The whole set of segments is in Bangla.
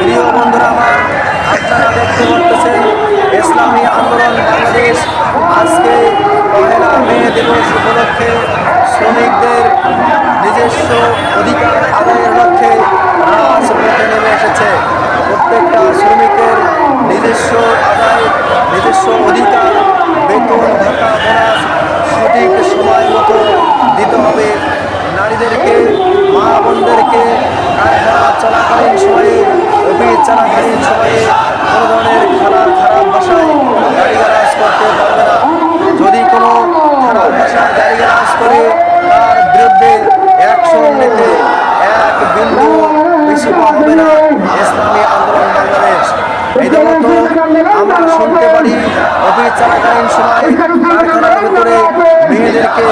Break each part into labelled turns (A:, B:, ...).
A: প্রিয় বন্ধুরা আমার, আপনারা দেখতে পাচ্ছেন ইসলামী আন্দোলন বাংলাদেশ। আজকে পহেলা মে দিবস উপলক্ষে শ্রমিকদের নিজস্ব অধিকার আদায়ের লক্ষ্যে রাজপথে নেমে এসেছে। প্রত্যেকটা শ্রমিকের নিজস্ব আদায়, নিজস্ব অধিকার, বেতন, ভাতা, বোনাস সঠিক সময় মতো দিতে হবে। নারীদেরকে, মা বোনদেরকে কারখানা চলাকালীন সময়ে গাড়িগালাজ করতে পারবে যদি কোনো খারাপ ভাষায় গাড়িগালাজ করে, তার বিরুদ্ধে অ্যাকশন নিতে এক বিন্দু পা হবে না ইসলামী আন্দোলন বাংলাদেশ। এই আমরা শুনতে পারি অফিস চলাকালীন সময় কারখানার ভিতরে মেয়েদেরকে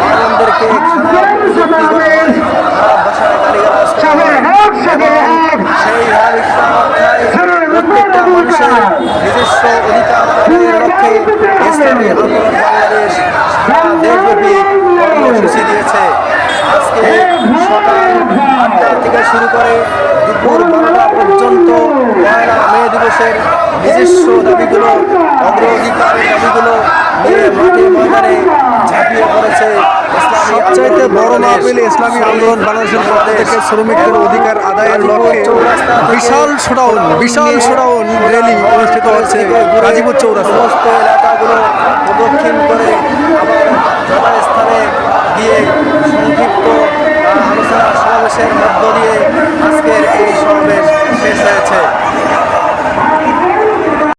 A: মানবদেরকে খারাপ প্রযুক্তি করা হয়, খারাপ ভাষায় গালিগালাজ করা হয় এবং সেই হার রক্ষায় প্রত্যেকটা মানুষের নিজস্ব অধিকার লক্ষ্যে ইসলামী আন্দোলন বাংলাদেশ। দেশব্যাপী কর্মসূচি দিয়েছে। আজকে সকাল আটটার থেকে শুরু করে দুপুর বারোটা পর্যন্ত পয়লা মে দিবসের নিজস্ব দাবিগুলো অগ্রাধিকারের দাবিগুলো নিয়ে সবচাইতে বড় মাহফিল ইসলামী আন্দোলন বাংলাদেশের পক্ষ থেকে শ্রমিকদের অধিকার আদায়ের লক্ষ্যে বিশাল সোডাউন বিশাল সোডাউন র্যালি অনুষ্ঠিত হয়েছে গাজীপুর চৌরাস্তা। সমস্ত এলাকাগুলো প্রদক্ষিণ করে আবার